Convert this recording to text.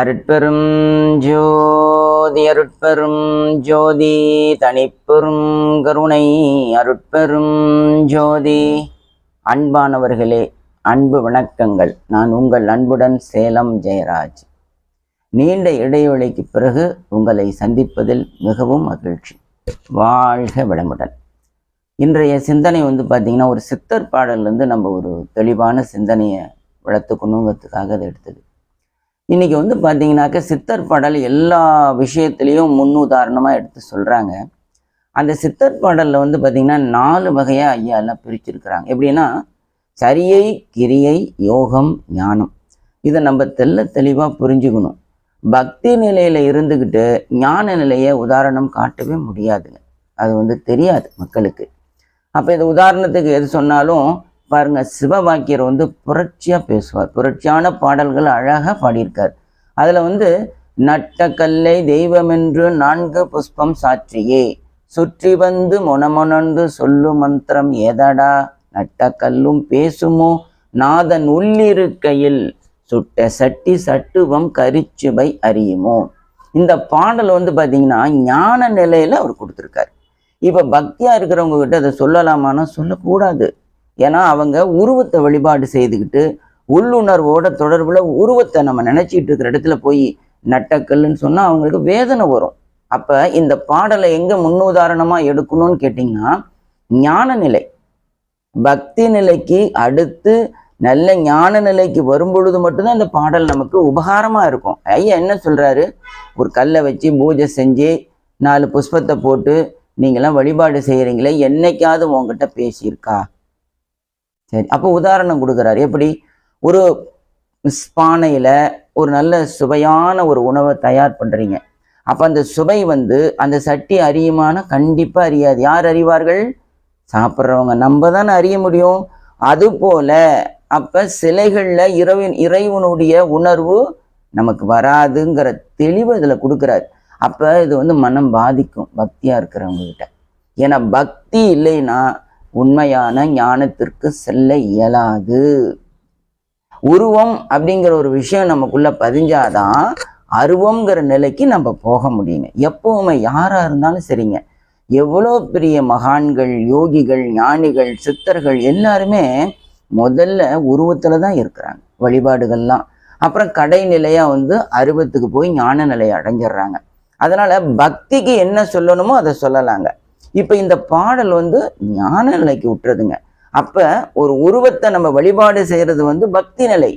அருட்பெரும் ஜோதி அருட்பெரும் ஜோதி தனிப்பெரும் கருணை. அருட்பெரும் ஜோதி அன்பானவர்களே அன்பு வணக்கங்கள். நான் உங்கள் அன்புடன் சேலம் ஜெயராஜ். நீண்ட இடைவெளிக்கு பிறகு உங்களை சந்திப்பதில் மிகவும் மகிழ்ச்சி. வாழ்க வளமுடன். இன்றைய சிந்தனை வந்து பார்த்திங்கன்னா ஒரு சித்தர் பாடல்லேருந்து நம்ம ஒரு தெளிவான சிந்தனையை வளர்த்துக்கணுங்கிறதுக்காக அதை எடுத்தது. இன்னைக்கு வந்து பார்த்தீங்கன்னாக்க சித்தர் பாடல் எல்லா விஷயத்துலேயும் முன் உதாரணமாக எடுத்து சொல்கிறாங்க அந்த சித்தர் பாடலில் வந்து பார்த்திங்கன்னா நாலு வகையாக ஐயா எல்லாம் பிரிச்சிருக்கிறாங்க. எப்படின்னா சரியை கிரியை யோகம் ஞானம். இதை நம்ம தெல்ல தெளிவாக புரிஞ்சுக்கணும். பக்தி நிலையில் இருந்துக்கிட்டு ஞான நிலையை உதாரணம் காட்டவே முடியாதுங்க. அது வந்து தெரியாது மக்களுக்கு. அப்போ இந்த உதாரணத்துக்கு எது சொன்னாலும் பாருங்க சிவபாக்கியர் வந்து புரட்சியாக பேசுவார். புரட்சியான பாடல்கள் அழகாக பாடியிருக்கார். அதில் வந்து நட்ட கல்லை தெய்வமென்று நான்கு புஷ்பம் சாற்றியே சுற்றி வந்து மொனமொனந்து சொல்லு மந்திரம் ஏதடா? நட்ட கல்லும் பேசுமோ? நாதன் உள்ளிருக்கையில் சுட்ட சட்டி சட்டுவம் கரிச்சுவை அறியுமோ? இந்த பாடல் வந்து பார்த்தீங்கன்னா ஞான நிலையில் அவர் கொடுத்துருக்காரு. இப்போ பக்தியாக இருக்கிறவங்க கிட்ட அதை சொல்லலாமான்னா சொல்லக்கூடாது. ஏன்னா அவங்க உருவத்தை வழிபாடு செய்துக்கிட்டு உள்ளுணர்வோட தொடர்பில் உருவத்தை நம்ம நினச்சிட்டு இருக்கிற இடத்துல போய் நட்டக்கல்லுன்னு சொன்னால் அவங்களுக்கு வேதனை வரும். அப்போ இந்த பாடலை எங்கே முன்னுதாரணமாக எடுக்கணும்னு கேட்டிங்கன்னா ஞான நிலை. பக்தி நிலைக்கு அடுத்து நல்ல ஞான நிலைக்கு வரும்பொழுது மட்டும்தான் இந்த பாடல் நமக்கு உபகாரமாக இருக்கும். ஐயா என்ன சொல்கிறாரு ஒரு கல்லை வச்சு பூஜை செஞ்சு நாலு புஷ்பத்தை போட்டு நீங்களாம் வழிபாடு செய்கிறீங்களே என்னைக்காவது உங்ககிட்ட பேசியிருக்கா? சரி அப்போ உதாரணம் கொடுக்குறாரு. எப்படி? ஒரு பானையில் ஒரு நல்ல சுவையான ஒரு உணவை தயார் பண்ணுறீங்க அப்போ அந்த சுவை வந்து அந்த சட்டி அறியுமானா கண்டிப்பாக அறியாது. யார் அறிவார்கள்? சாப்பிட்றவங்க. நம்ம தானே அறிய முடியும். அதுபோல அப்போ சிலைகளில் இறைவன் இறைவனுடைய உணர்வு நமக்கு வராதுங்கிற தெளிவு இதில் கொடுக்குறாரு. அப்போ இது வந்து மனம் பாதிக்கும் பக்தியாக இருக்கிறவங்ககிட்ட ஏன்னா பக்தி இல்லைன்னா உண்மையான ஞானத்திற்கு செல்ல இயலாது. உருவம் அப்படிங்கிற ஒரு விஷயம் நமக்குள்ள பதிஞ்சாதான் அருவம்ங்கிற நிலைக்கு நம்ம போக முடியுங்க. எப்பவுமே யாராக இருந்தாலும் சரிங்க. எவ்வளோ பெரிய மகான்கள் யோகிகள் ஞானிகள் சித்தர்கள் எல்லாருமே முதல்ல உருவத்தில் தான் இருக்கிறாங்க. வழிபாடுகள்லாம். அப்புறம் கடைநிலையாக வந்து அருவத்துக்கு போய் ஞான நிலையை அடைஞ்சிடுறாங்க. அதனால் பக்திக்கு என்ன சொல்லணுமோ அதை சொல்லலாங்க. இப்போ இந்த பாடல் வந்து ஞான நிலைக்கு விட்டுறதுங்க அப்போ ஒரு உருவத்தை நம்ம வழிபாடு செய்கிறது வந்து பக்தி நிலை.